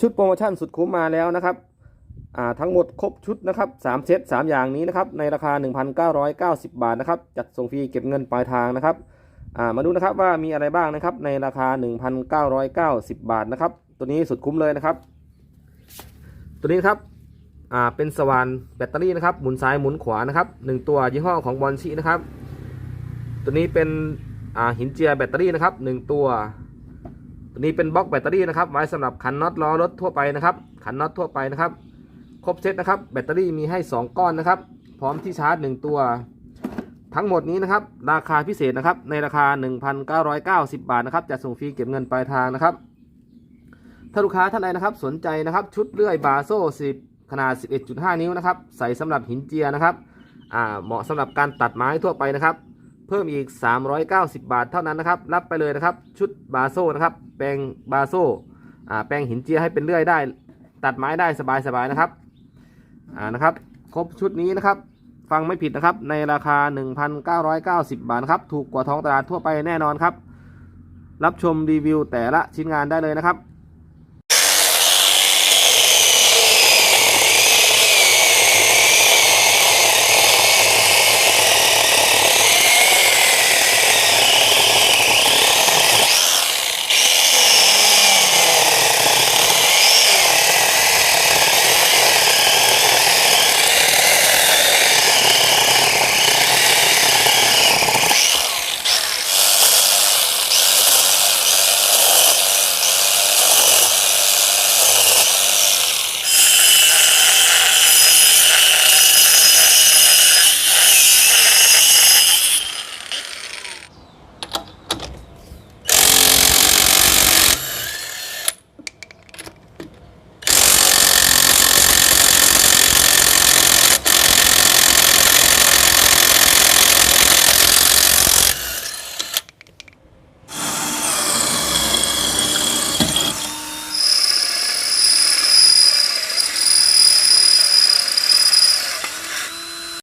ชุดโปรโมชั่นสุดคุ้มมาแล้วนะครับทั้งหมดครบชุดนะครับ3เซต3 อย่างนี้นะครับในราคา 1,990 บาทนะครับจัดส่งฟรีเก็บเงินปลายทางนะครับามาดูนะครับว่ามีอะไรบ้างนะครับในราคา 1,990 บาทนะครับตัวนี้สุดคุ้มเลยนะครับ ตัวนี้ครับเป็นสว่านแบตเตอรี่นะครับหมุนซ้ายหมุนขวานะครับหนึ่งตัวยี่ห้อของบอลชีนะครับตัวนี้เป็นหินเจียแบตเตอรี่นะครับหนึ่งตัว ตัวนี้เป็นบล็อกแบตเตอรี่นะครับไว้สำหรับขันน็อตล้อรถทั่วไปนะครับ ขันน็อตทั่วไปนะครับ ครบเซตนะครับ แบตเตอรี่มีให้ 2 ก้อนนะครับ พร้อมที่ชาร์จ 1 ตัว ทั้งหมดนี้นะครับ ราคาพิเศษนะครับ ในราคา 1,990 บาทนะครับจะส่งฟรีเก็บเงินปลายทางนะครับ ถ้าลูกค้าท่านใดนะครับ สนใจนะครับ ชุดเลื่อยบาโซ่10ขนาด 11.5 นิ้วนะครับ ใส่สำหรับหินเจียนะครับ เหมาะสำหรับการตัดไม้ทั่วไปนะครับ เพิ่มอีก 390 บาทเท่านั้นนะครับ รับไปเลยนะครับ ชุดบาโซ่นะครับ แปลงบาโซ่อ่าแปลงหินเจียให้เป็นเลื่อยได้ ตัดไม้ได้สบายๆนะครับอ่านะครับ ครบชุดนี้นะครับ ฟังไม่ผิดนะครับ ในราคา 1,990 บาทครับ ถูกกว่าท้องตลาดทั่วไปแน่นอนครับ รับชมรีวิวแต่ละชิ้นงานได้เลยนะครับ